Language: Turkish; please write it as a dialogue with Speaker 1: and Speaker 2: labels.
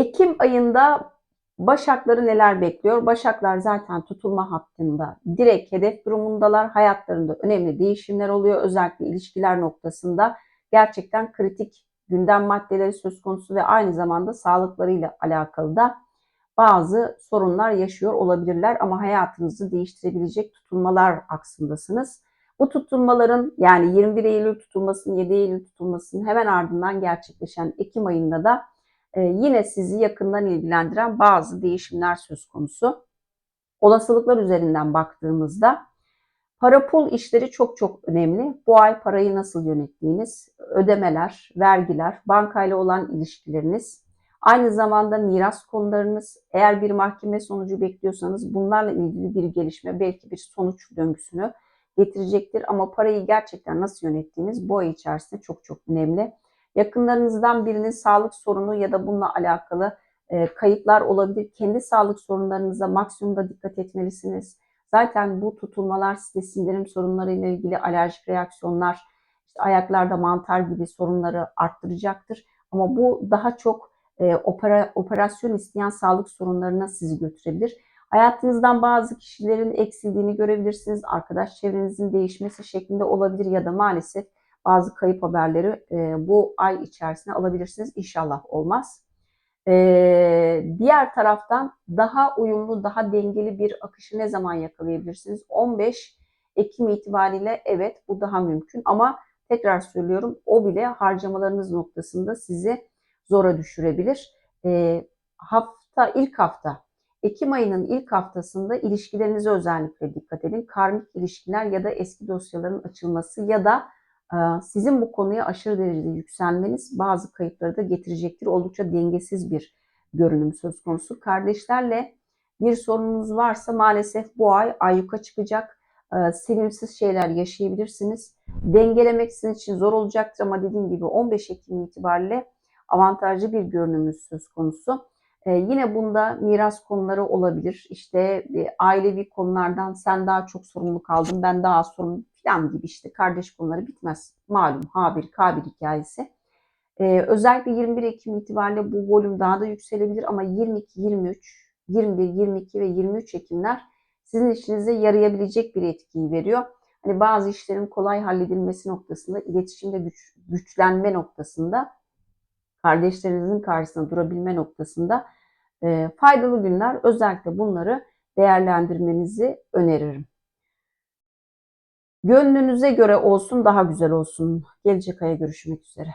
Speaker 1: Ekim ayında Başakları neler bekliyor? Başaklar zaten tutulma hattında direkt hedef durumundalar. Hayatlarında önemli değişimler oluyor. Özellikle ilişkiler noktasında gerçekten kritik gündem maddeleri söz konusu ve aynı zamanda sağlıklarıyla alakalı da bazı sorunlar yaşıyor olabilirler ama hayatınızı değiştirebilecek tutulmalar aksındasınız. Bu tutulmaların yani 21 Eylül tutulmasının 7 Eylül tutulmasının hemen ardından gerçekleşen Ekim ayında da e, yine sizi yakından ilgilendiren bazı değişimler söz konusu. Olasılıklar üzerinden baktığımızda para pul işleri çok çok önemli. Bu ay parayı nasıl yönettiğiniz, ödemeler, vergiler, bankayla olan ilişkileriniz, aynı zamanda miras konularınız, eğer bir mahkeme sonucu bekliyorsanız bunlarla ilgili bir gelişme, belki bir sonuç döngüsünü getirecektir. Ama parayı gerçekten nasıl yönettiğiniz bu ay içerisinde çok çok önemli. Yakınlarınızdan birinin sağlık sorunu ya da bununla alakalı e, kayıplar olabilir. Kendi sağlık sorunlarınıza maksimumda dikkat etmelisiniz. Zaten bu tutulmalar size sindirim sorunlarıyla ilgili alerjik reaksiyonlar, işte ayaklarda mantar gibi sorunları arttıracaktır. Ama bu daha çok e, opera, operasyon isteyen sağlık sorunlarına sizi götürebilir. Hayatınızdan bazı kişilerin eksildiğini görebilirsiniz. Arkadaş çevrenizin değişmesi şeklinde olabilir ya da maalesef bazı kayıp haberleri e, bu ay içerisinde alabilirsiniz. İnşallah olmaz. E, diğer taraftan daha uyumlu, daha dengeli bir akışı ne zaman yakalayabilirsiniz? 15 Ekim itibariyle evet bu daha mümkün ama tekrar söylüyorum o bile harcamalarınız noktasında sizi zora düşürebilir. E, hafta ilk hafta Ekim ayının ilk haftasında ilişkilerinize özellikle dikkat edin. Karmik ilişkiler ya da eski dosyaların açılması ya da sizin bu konuya aşırı derecede yükselmeniz bazı kayıpları da getirecektir. Oldukça dengesiz bir görünüm söz konusu. Kardeşlerle bir sorununuz varsa maalesef bu ay ayyuka çıkacak. Sevimsiz şeyler yaşayabilirsiniz. Dengelemek sizin için zor olacaktır ama dediğim gibi 15 Ekim itibariyle avantajlı bir görünümünüz söz konusu. Ee, yine bunda miras konuları olabilir. İşte e, ailevi konulardan sen daha çok sorumluluk aldın, ben daha az sorumluluk falan gibi işte kardeş konuları bitmez. Malum Habil Kabil hikayesi. Ee, özellikle 21 Ekim itibariyle bu volüm daha da yükselebilir ama 22, 23, 21, 22 ve 23 Ekimler sizin işinize yarayabilecek bir etkiyi veriyor. Hani bazı işlerin kolay halledilmesi noktasında, iletişimde güç, güçlenme noktasında, kardeşlerinizin karşısında durabilme noktasında e, faydalı günler. Özellikle bunları değerlendirmenizi öneririm. Gönlünüze göre olsun daha güzel olsun. Gelecek aya görüşmek üzere.